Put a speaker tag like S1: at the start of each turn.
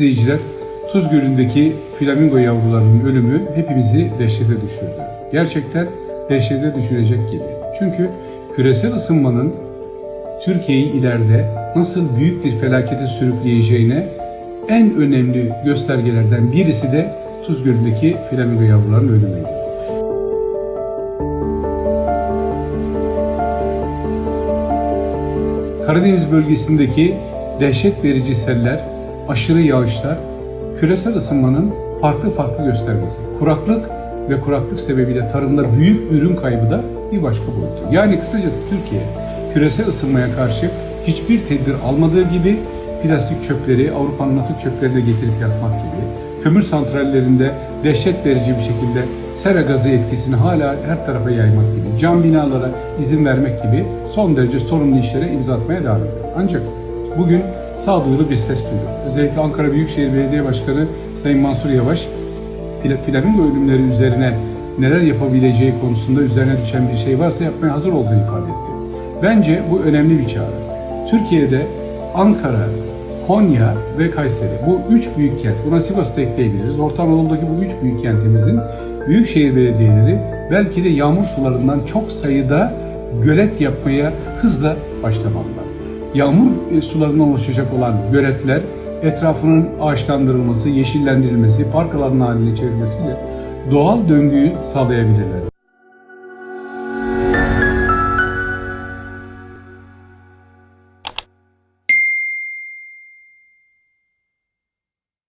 S1: İzleyiciler, Tuz Gölü'ndeki flamingo yavrularının ölümü hepimizi dehşete düşürdü. Gerçekten dehşete düşürecek gibi. Çünkü küresel ısınmanın Türkiye'yi ileride nasıl büyük bir felakete sürükleyeceğine en önemli göstergelerden birisi de Tuz Gölü'ndeki flamingo yavrularının ölümüydü. Karadeniz bölgesindeki dehşet verici seller, aşırı yağışlar, küresel ısınmanın farklı farklı göstergesi. Kuraklık ve kuraklık sebebiyle tarımda büyük ürün kaybı da bir başka boyutu. Yani kısacası Türkiye küresel ısınmaya karşı hiçbir tedbir almadığı gibi plastik çöpleri, Avrupa'nın atık çöplerini de getirip yakmak gibi, kömür santrallerinde dehşet verici bir şekilde sera gazı etkisini hala her tarafa yaymak gibi, cam binalara izin vermek gibi son derece sorunlu işlere imza atmaya devam ediyor. Ancak bugün sağduyulu bir ses duydum. Özellikle Ankara Büyükşehir Belediye Başkanı Sayın Mansur Yavaş, fla- flamingo ölümleri üzerine neler yapabileceği konusunda üzerine düşen bir şey varsa yapmaya hazır olduğunu ifade etti. Bence bu önemli bir çağrı. Türkiye'de Ankara, Konya ve Kayseri bu üç büyük kent, buna Sivas'ı da ekleyebiliriz. Orta Anadolu'daki bu üç büyük kentimizin büyükşehir belediyeleri belki de yağmur sularından çok sayıda gölet yapmaya hızla başlamalılar. Yağmur sularından oluşacak olan göletler etrafının ağaçlandırılması, yeşillendirilmesi, park alanı haline çevrilmesiyle doğal döngüyü sağlayabilirler.